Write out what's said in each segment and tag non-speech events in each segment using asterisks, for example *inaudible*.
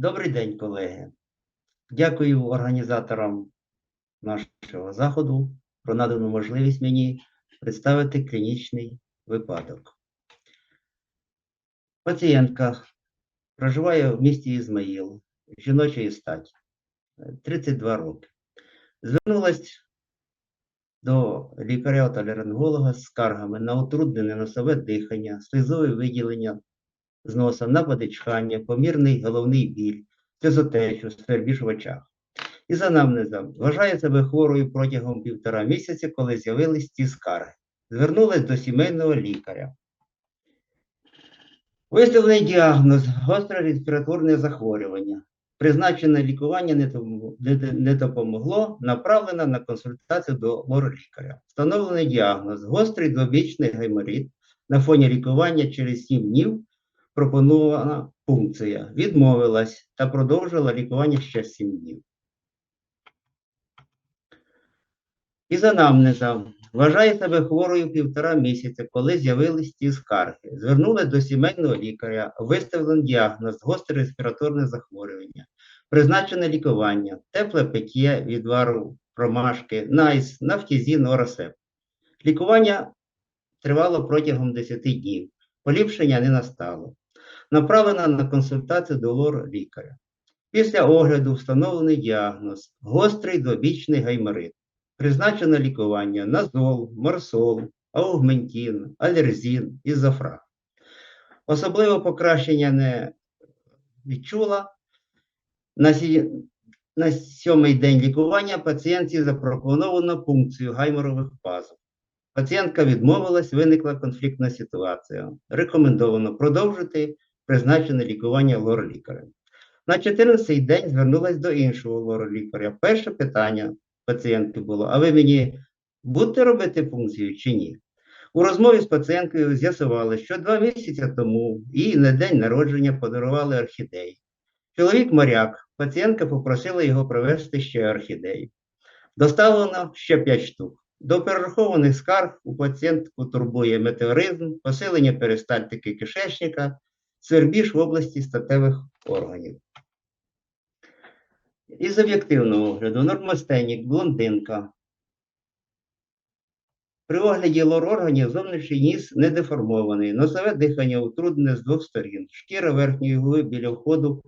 Добрий день, колеги. Дякую організаторам нашого заходу про надану можливість мені представити клінічний випадок. Пацієнтка проживає в місті Ізмаїл, жіночої статі, е, 32 роки. Звернулась до лікаря-отолеринголога з скаргами на утруднене носове дихання, слизове виділення з носа, напади чхання, помірний головний біль, сльозотечу, свербіж в очах. І за анамнезом вважає себе хворою протягом півтора місяця, коли з'явились ці скарги. Звернулась до сімейного лікаря. Виставлений діагноз гостре респіраторне захворювання. Призначене лікування не допомогло, направлена на консультацію до лор-лікаря. Встановлений діагноз гострий двобічний гайморит. На фоні лікування через 7 днів пропонована пункція. Відмовилась та продовжила лікування ще 7 днів. Із анамнеза вважає себе хворою півтора місяця, коли з'явились ці скарги. Звернулася до сімейного лікаря, виставлений діагноз гостре респіраторне захворювання, призначене лікування, тепле пиття, відвару, промашки, найс, нафтізін, оросеп. Лікування тривало протягом 10 днів. Поліпшення не настало. Направлена на консультацію до лор-лікаря. Після огляду встановлений діагноз гострий двобічний гайморит. Призначено лікування назол, морсол, аугментін, алерзін, ізофраг. Особливо покращення не відчула. На, сі... на сьомий день лікування пацієнтці запропоновано пункцію гайморових пазух. Пацієнтка відмовилась, виникла конфліктна ситуація. Рекомендовано продовжити призначене лікування лор-лікарем. На 14-й день звернулась до іншого лор-лікаря. Перше питання пацієнтки було: а ви мені будете робити пункцію чи ні? У розмові з пацієнткою з'ясували, що два місяці тому їй на день народження подарували орхідеї. Чоловік моряк, пацієнтка попросила його привезти ще орхідеї. Доставлено ще 5 штук. До перерахованих скарг у пацієнтку турбує метеоризм, посилення перистальтики кишечника, свербіж в області статевих органів. Із об'єктивного огляду нормостенік, блондинка. При огляді лор-органів зовнішній ніс не деформований, носове дихання утруднене з двох сторін, шкіра верхньої губи біля входу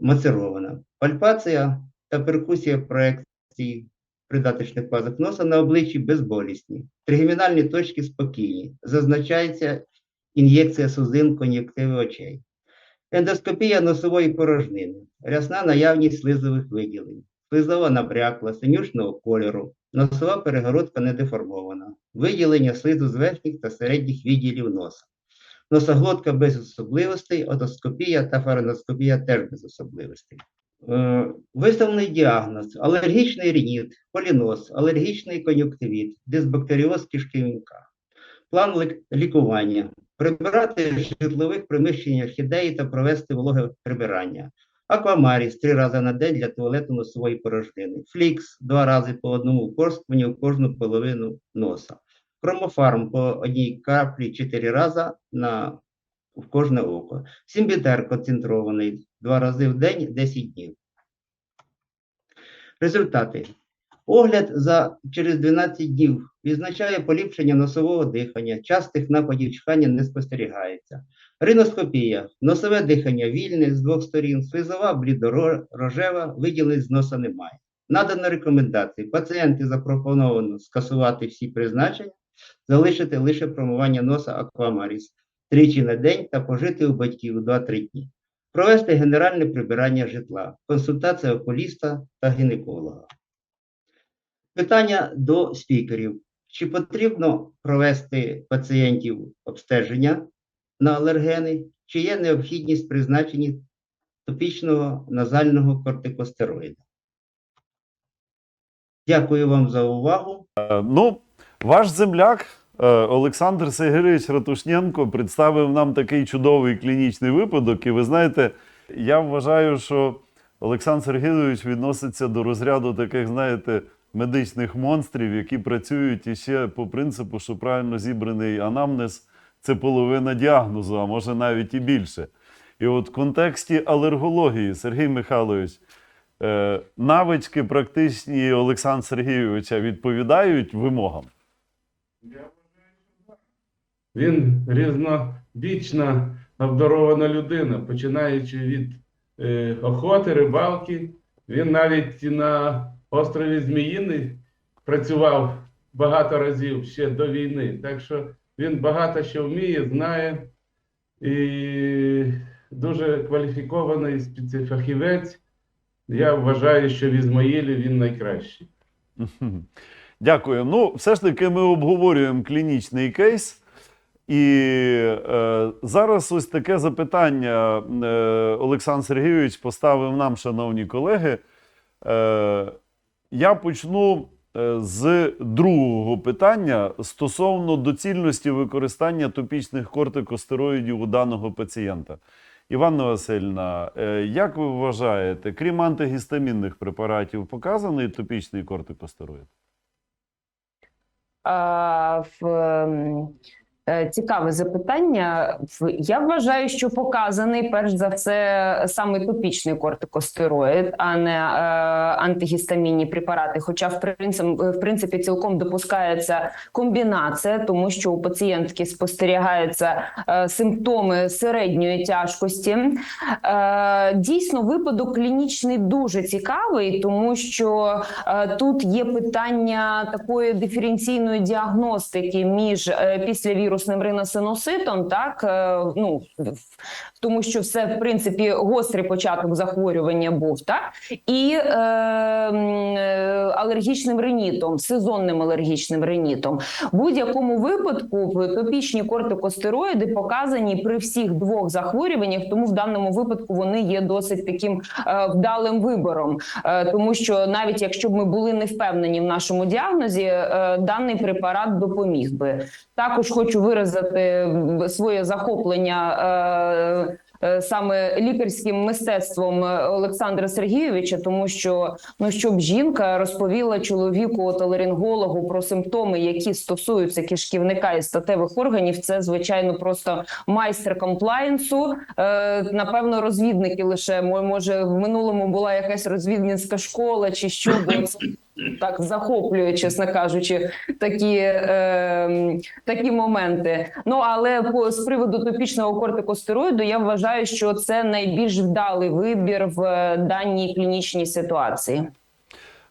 мацерована. Пальпація та перкусія проекції придаточних пазок носа на обличчі безболісні. Тригемінальні точки спокійні. Зазначається ін'єкція сузин кон'юктиви очей. Ендоскопія носової порожнини. Рясна наявність слизових виділень. Слизова набрякла, синюшного кольору. Носова перегородка не деформована. Виділення слизу з верхніх та середніх відділів носа. Носоглотка без особливостей, отоскопія та фариноскопія теж без особливостей. Е, Виставлений діагноз: алергічний рініт, поліноз, алергічний кон'юктивіт, дисбактеріоз кишківника. План лікування: прибирати в житлових приміщеннях орхідеї та провести вологе прибирання. Аквамаріс три рази на день для туалету носової порожнини. Флікс два рази по одному впорскуванню в кожну половину носа. Хромофарм по одній каплі чотири рази на в кожне око. Сімбітер концентрований два рази в день 10 днів. Результати. Огляд за через 12 днів відзначає поліпшення носового дихання, частих нападів чхання не спостерігається. Риноскопія. Носове дихання вільне з двох сторін, слизова блідорожева, виділень з носа немає. Надано рекомендації. Пацієнти запропоновано скасувати всі призначення, залишити лише промивання носа аквамаріс тричі на день та пожити у батьків 2-3 дні. Провести генеральне прибирання житла, консультація окуліста та гінеколога. Питання до спікерів. Чи потрібно провести пацієнтів обстеження на алергени, чи є необхідність призначення топічного назального кортикостероїда? Дякую вам за увагу. Е, Ну, ваш земляк е, Олександр Сергійович Ратушненко представив нам такий чудовий клінічний випадок. І ви знаєте, я вважаю, що Олександр Сергійович відноситься до розряду таких, знаєте, медичних монстрів, які працюють іще по принципу, що правильно зібраний анамнез це половина діагнозу, а може навіть і більше. І от в контексті алергології, Сергій Михайлович, е, навички практичні Олександра Сергійовича відповідають вимогам? Він різнобічна обдарована людина, починаючи від е, охоти, рибалки. Він навіть на острові Зміїний працював багато разів ще до війни. Так що він багато що вміє, знає і дуже кваліфікований спеціфахівець. Я вважаю, що в Ізмаїлі він найкращий. *laughs* Дякую. Ну, все ж таки, ми обговорюємо клінічний кейс. І е, зараз ось таке запитання е, Олександр Сергійович поставив нам, шановні колеги. Е, я почну е, з другого питання стосовно доцільності використання топічних кортикостероїдів у даного пацієнта. Іванна Васильівна, е, як ви вважаєте, крім антигістамінних препаратів, показаний топічний кортикостероїд? А, в, ем, Цікаве запитання. Я вважаю, що показаний перш за все саме топічний кортикостероїд, а не е, антигістамінні препарати. Хоча, в принципі, цілком допускається комбінація, тому що у пацієнтки спостерігаються е, симптоми середньої тяжкості. Е, Дійсно, випадок клінічний дуже цікавий, тому що е, тут є питання такої диференційної діагностики між е, післявірусним риносиноситом, так е, ну тому що все в принципі гострий початок захворювання був, так і е, е, алергічним ринітом, сезонним алергічним ринітом. В будь-якому випадку топічні кортикостероїди показані при всіх двох захворюваннях, тому в даному випадку вони є досить таким е, вдалим вибором, Е, тому що навіть якщо б ми були не впевнені в нашому діагнозі, даний препарат допоміг би. Також хочу виразити своє захоплення. е, е, Саме лікарським мистецтвом Олександра Сергійовича, тому що ну щоб жінка розповіла чоловіку отоларингологу про симптоми, які стосуються кишківника і статевих органів, це звичайно просто майстер комплаєнсу. Е, напевно, розвідники лише може в минулому була якась розвідницька школа чи що, так захоплює, чесно кажучи, такі, е, такі моменти. Ну але по з приводу топічного кортикостероїду я вважаю, що це найбільш вдалий вибір в е, даній клінічній ситуації.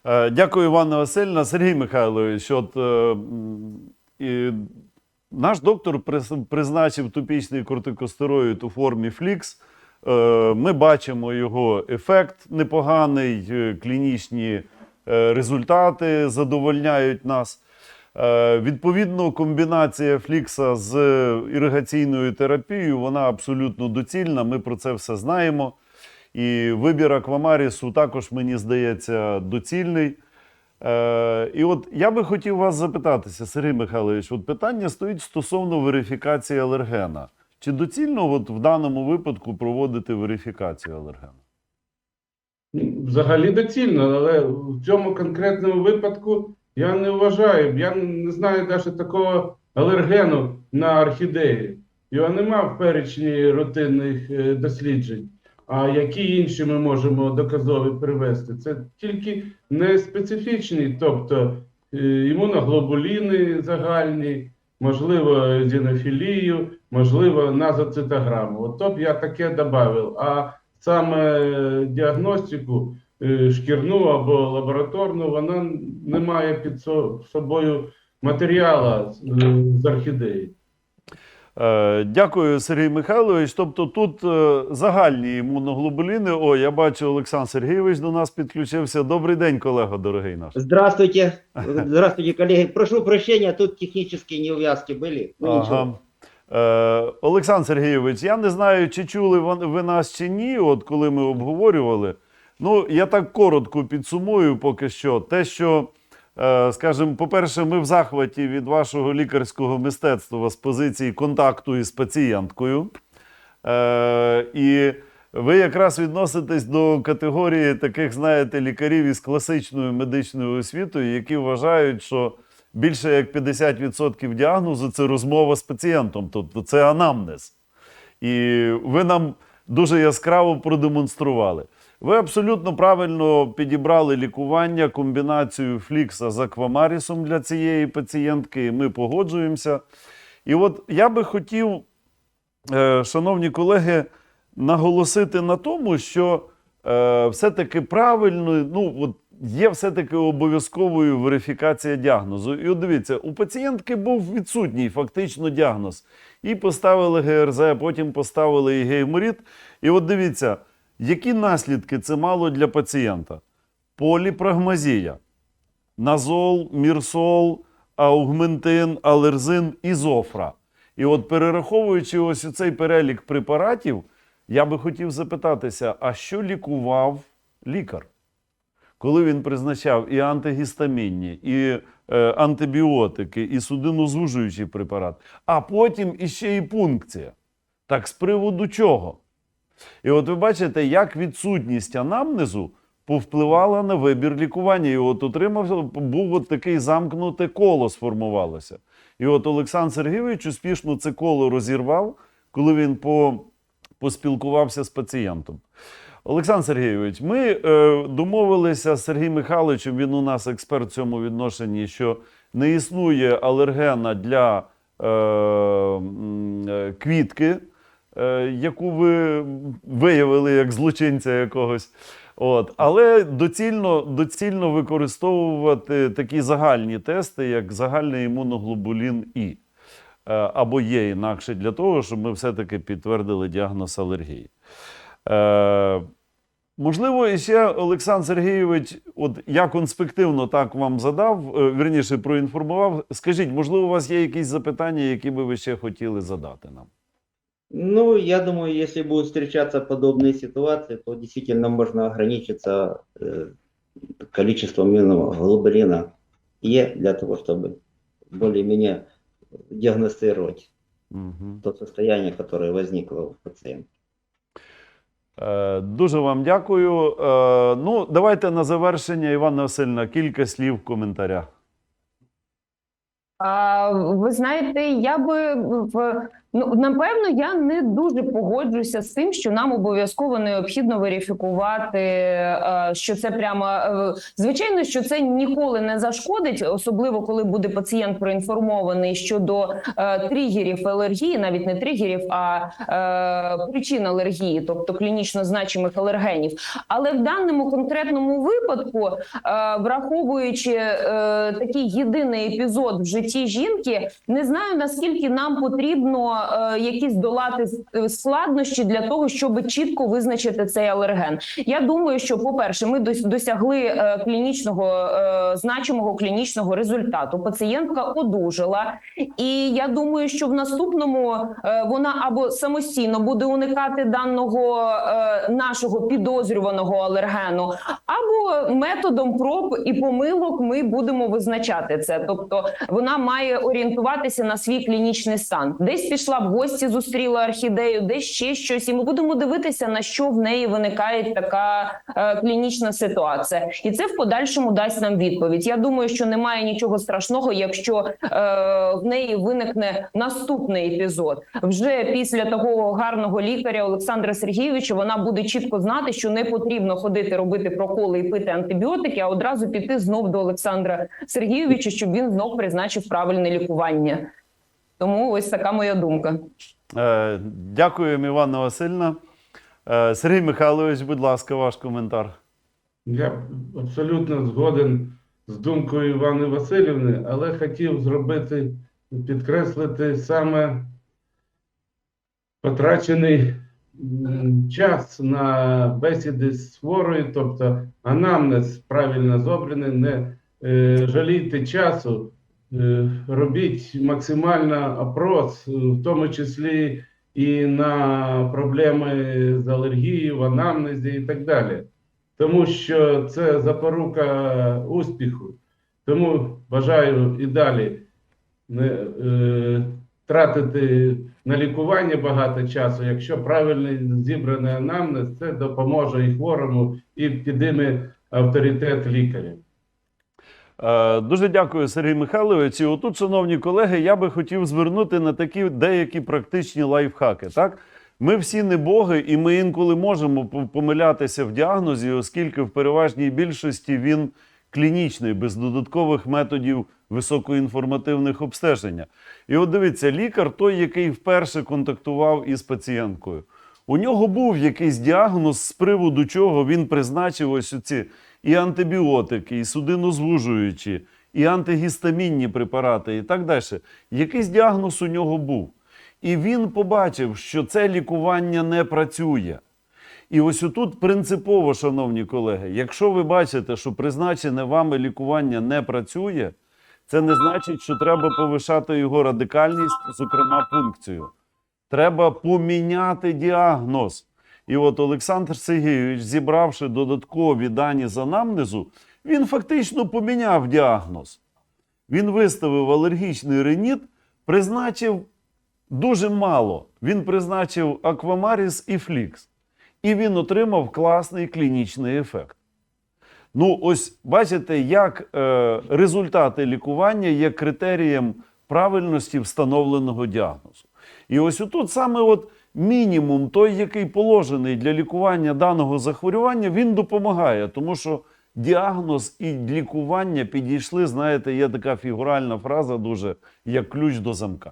Е, Дякую, Іванна Васильівна. Сергій Михайлович, от е, і наш доктор призначив топічний кортикостероїд у формі Флікс. Ми бачимо його ефект непоганий, клінічні результати задовольняють нас. Е, Відповідно, комбінація флікса з іригаційною терапією вона абсолютно доцільна. Ми про це все знаємо. І вибір аквамарісу також, мені здається, доцільний. Е, і от я би хотів вас запитатися, Сергій Михайлович, от питання стоїть стосовно верифікації алергена. Чи доцільно от в даному випадку проводити верифікацію алергена? Взагалі доцільно, але в цьому конкретному випадку я не вважаю. Я не знаю навіть такого алергену на орхідеї. Його нема в перечні рутинних е, досліджень. А які інші ми можемо доказові привести? Це тільки не специфічні, тобто е, імуноглобуліни загальні, можливо, зінофілію, можливо, назоцитограму. От б я таке додав. А саме діагностику е, шкірну або лабораторну, вона не має під собою матеріалу е, з орхідеї. Е, Дякую, Сергій Михайлович. Тобто тут загальні імуноглобуліни. О, я бачу, Олександр Сергійович до нас підключився. Добрий день, колего, дорогий наш. Здравствуйте, *laughs* здравствуйте, коллеги. Прошу прощения, тут технические неувязки были. Ну. Ага. Е, Олександр Сергійович, я не знаю, чи чули ви нас чи ні, от коли ми обговорювали. Ну, я так коротко підсумую поки що. Те, що, е, скажімо, по-перше, ми в захваті від вашого лікарського мистецтва з позиції контакту із пацієнткою. Е, і ви якраз відноситесь до категорії таких, знаєте, лікарів із класичною медичною освітою, які вважають, що більше як 50% діагнозу це розмова з пацієнтом, тобто це анамнез. І ви нам дуже яскраво продемонстрували. Ви абсолютно правильно підібрали лікування, комбінацію флікса з аквамарісом для цієї пацієнтки, і ми погоджуємося. І от я би хотів, е, шановні колеги, наголосити на тому, що е, все-таки правильно, ну, от є все-таки обов'язковою верифікація діагнозу. І от дивіться, у пацієнтки був відсутній фактично діагноз. І поставили ГРЗ, потім поставили і гейморіт. І от дивіться, які наслідки це мало для пацієнта? Поліпрагмазія, назол, мірсол, аугментин, алерзин, ізофра. І от перераховуючи ось цей перелік препаратів, я би хотів запитатися, а що лікував лікар? Коли він призначав і антигістамінні, і е, антибіотики, і судинозвужуючий препарат, а потім іще і пункція. Так з приводу чого? І от ви бачите, як відсутність анамнезу повпливала на вибір лікування. І от отримав, був от такий замкнуте коло сформувалося. І от Олександр Сергійович успішно це коло розірвав, коли він по, поспілкувався з пацієнтом. Олександр Сергійович, ми е, домовилися з Сергієм Михайловичем, він у нас експерт в цьому відношенні, що не існує алергена для е, е, квітки, е, яку ви виявили як злочинця якогось. От. Але доцільно, доцільно використовувати такі загальні тести, як загальний імуноглобулін І. Е, Або є інакше для того, щоб ми все-таки підтвердили діагноз алергії. Е, можливо, і ще Олександр Сергійович, от я конспективно так вам задав, е, вірніше проінформував. Скажіть, можливо, у вас є якісь запитання, які би ви ще хотіли задати нам? Ну, я думаю, если будут встречаться подобные ситуации, то действительно можно ограничиться э, количеством иммуноглобулина Е для того, чтобы более-менее диагностировать Угу. то состояние, которое возникло у пациента. Е, Дуже вам дякую. Е, Ну, давайте на завершення, Івана Васильівна, кілька слів в коментарях. Ви знаєте, я би в ну напевно я не дуже погоджуся з тим, що нам обов'язково необхідно верифікувати, е, що це прямо е, звичайно, що це ніколи не зашкодить, особливо коли буде пацієнт проінформований щодо е, тригерів алергії, навіть не тригерів, а причин алергії, тобто клінічно значимих алергенів. Але в даному конкретному випадку, враховуючи такий єдиний епізод в житті жінки, не знаю наскільки нам потрібно якісь долати складнощі для того, щоб чітко визначити цей алерген. Я думаю, що, по-перше, ми досягли е, клінічного е, значимого клінічного результату. Пацієнтка одужала, і я думаю, що в наступному е, вона або самостійно буде уникати даного е, нашого підозрюваного алергену, або методом проб і помилок ми будемо визначати це. Тобто вона має орієнтуватися на свій клінічний стан. Десь пішла в гості, зустріла орхідею, десь ще щось, і ми будемо дивитися, на що в неї виникає така е, клінічна ситуація, і це в подальшому дасть нам відповідь. Я думаю, що немає нічого страшного, якщо е, в неї виникне наступний епізод. Вже після такого гарного лікаря Олександра Сергійовича вона буде чітко знати, що не потрібно ходити робити проколи і пити антибіотики, а одразу піти знов до Олександра Сергійовича, щоб він знов призначив правильне лікування. Тому ось така моя думка. Е, Дякуємо, Івана Васильівна. Е, Сергій Михайлович, будь ласка, ваш коментар. Я абсолютно згоден з думкою Івани Васильівни, але хотів зробити, підкреслити саме потрачений час на бесіди з хворою, тобто анамнез правильно зобраний, не е, жалійте часу, робіть максимально опрос, в тому числі і на проблеми з алергією, в анамнезі і так далі тому що це запорука успіху. Тому бажаю і далі не е, тратити на лікування багато часу. Якщо правильний зібраний анамнез, це допоможе і хворому, і підійме авторитет лікаря. Е, Дуже дякую, Сергій Михайлович. І отут, шановні колеги, я би хотів звернути на такі деякі практичні лайфхаки. Так? Ми всі не боги, і ми інколи можемо помилятися в діагнозі, оскільки в переважній більшості він клінічний, без додаткових методів високоінформативних обстеження. І от дивіться, лікар той, який вперше контактував із пацієнткою. У нього був якийсь діагноз, з приводу чого він призначив ось ці і антибіотики, і судинозвужуючі, і антигістамінні препарати, і так далі. Якийсь діагноз у нього був. І він побачив, що це лікування не працює. І ось отут принципово, шановні колеги, якщо ви бачите, що призначене вами лікування не працює, це не значить, що треба повишати його радикальність, зокрема пункцію. Треба поміняти діагноз. І от Олександр Сергійович, зібравши додаткові дані з анамнезу, він фактично поміняв діагноз. Він виставив алергічний реніт, призначив дуже мало. Він призначив аквамаріс і флікс. І він отримав класний клінічний ефект. Ну, ось бачите, як е, результати лікування є критерієм правильності встановленого діагнозу. І ось тут саме от мінімум, той, який положений для лікування даного захворювання, він допомагає, тому що діагноз і лікування підійшли, знаєте, є така фігуральна фраза дуже як ключ до замка.